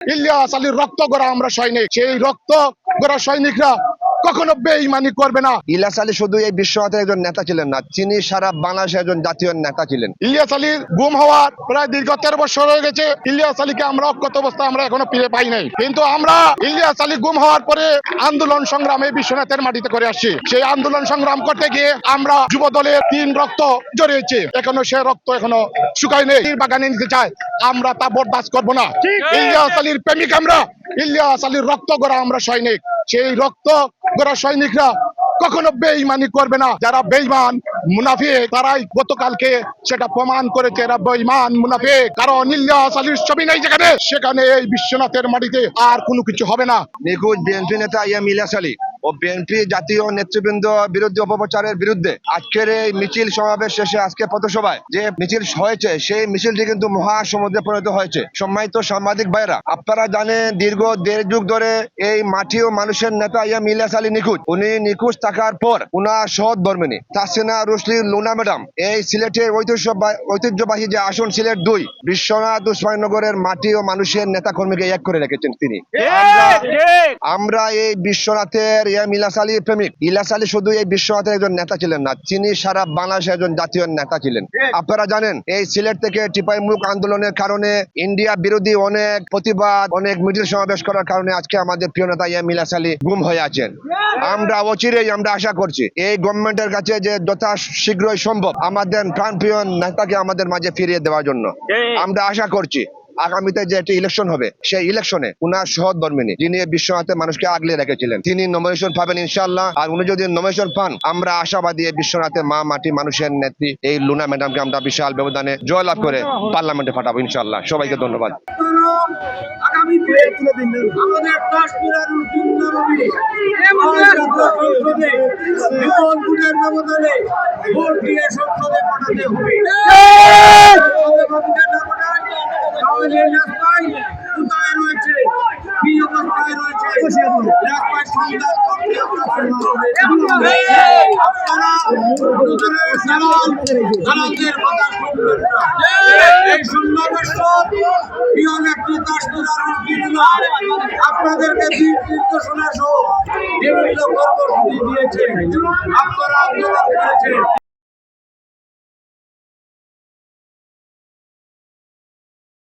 ইলিয়াস আলীর রক্ত গড়া আমরা সৈনিক। সেই রক্ত গড়া সৈনিকরা কখনো বেইমানি করবে না। ইলিয়াস আলী শুধু এই বিশ্বনাথের একজন নেতা ছিলেন না তিনি সারা বাংলাদেশের একজন জাতীয় নেতা ছিলেন। ইলিয়াস আলীর গুম হওয়ার প্রায় দীর্ঘ তেরো বছর হয়ে গেছে। ইলিয়াস আলীকে আমরা অজ্ঞাত অবস্থা আমরা এখনও ফিরে পাই নাই। কিন্তু আমরা ইলিয়াস আলী গুম হওয়ার পরে আন্দোলন সংগ্রামে বিশ্বনাথের মাটিতে করে আসছি। সেই আন্দোলন সংগ্রাম করতে গিয়ে আমরা যুব দলের তিন রক্ত জড়িয়েছে। এখনও সে রক্ত এখনও শুকায় নেই। বাগানে নিতে চায় আমরা তা বরদাস্ত করব না। ইলিয়াস আলীর প্রেমিক আমরা ইলিয়াস আলীর রক্ত গড়া আমরা সৈনিক। সেই রক্ত গড়া সৈনিকরা কখনো বেইমানি করবে না। যারা বেইমান মুনাফিক, তারাই গতকালকে সেটা প্রমাণ করেছে এরা বেইমান মুনাফিক। কারণ ইলিয়াস আলীর ছবি নেই যেখানে। সেখানে এই বিশ্বনাথের মাটিতে আর কোনো কিছু হবে না। নিখোঁজ বিএনপি নেতা ইয়াম ইলিয়াস আলী ও বিএনপি জাতীয় নেতৃবৃন্দ বিরুদ্ধে অপপ্রচারের বিরুদ্ধে আজকের এই মিছিল সমাবেশ শেষে আজকে পথসভায় যে মিছিল হয়েছে সেই মিছিলটি কিন্তু মহাসমুদ্রে পরিণত হয়েছে। সম্মানিত সাংবাদিক ভাইরা আপনারা জানেন দীর্ঘ দেড় যুগ ধরে এই মাটি ও মানুষের নেতা ইয়াম ইলিয়াস আলী নিখোঁজ। উনি নিখোঁজ থাকার পর উনার সহদ ধর্মিনী তাসিনা রুসলি লুনা ম্যাডাম। এই সিলেটের ঐতিহ্যবাহী ঐতিহ্যবাহী যে আসন সিলেট দুই বিশ্বনাথ উসমাননগরের মাটি ও মানুষের নেতা কর্মীকে এক করে রেখেছেন তিনি। আমরা এই বিশ্বনাথের ইয়াম ইলাস আলী প্রেমিক। ইলাস আলী শুধু এই একজন নেতা ছিলেন না তিনি সারা বাংলাদেশের একজন জাতীয় নেতা ছিলেন। আপনারা জানেন এই সিলেট থেকে আন্দোলনের কারণে ইন্ডিয়া বিরোধী অনেক প্রতিবাদ অনেক মিছিল সমাবেশ করার কারণে আজকে আমাদের প্রিয় নেতা ইলাস আলী গুম হয়ে আছেন। আমরা অচিরেই আমরা আশা করছি এই গভর্নমেন্টের কাছে যে যথা শীঘ্রই সম্ভব আমাদের প্রাণপ্রিয় নেতাকে আমাদের মাঝে ফিরিয়ে দেওয়ার জন্য। আমরা আশা করছি আগামীতে যে একটি ইলেকশন হবে সেই ইলেকশনে উনার সহদ ধর্মিনী যিনি বিশ্বনাথে মানুষকে আগলে রেখেছিলেন তিনি নমিনেশন পাবেন ইনশাল্লাহ আর উনি যদি নমিনেশন পান আমরা আশাবাদী এই বিশ্বনাথে মা মাটি মানুষের নেত্রী এই লুনা ম্যাডামকে আমরা বিশাল ব্যবধানে জয়লাভ করে পার্লামেন্টে পাঠাবো ইনশাল্লাহ সবাইকে ধন্যবাদ। ভোট দিয়ে সংসদে পাঠাতে হবে। রাস্তায় কোথায় রয়েছে কি অবস্থায় রয়েছে? রাস্তায় সংবাদ করতে। আপনারা সালামদের কথা শুনবেন এই সন্ন্যাবেশ প্রিয় নেত্রী কাশ্মীর আপনাদেরকে দিক নির্দেশনা সহ বিভিন্ন কর্মসূচি দিয়েছে। আপনারা আন্দোলন করেছেন।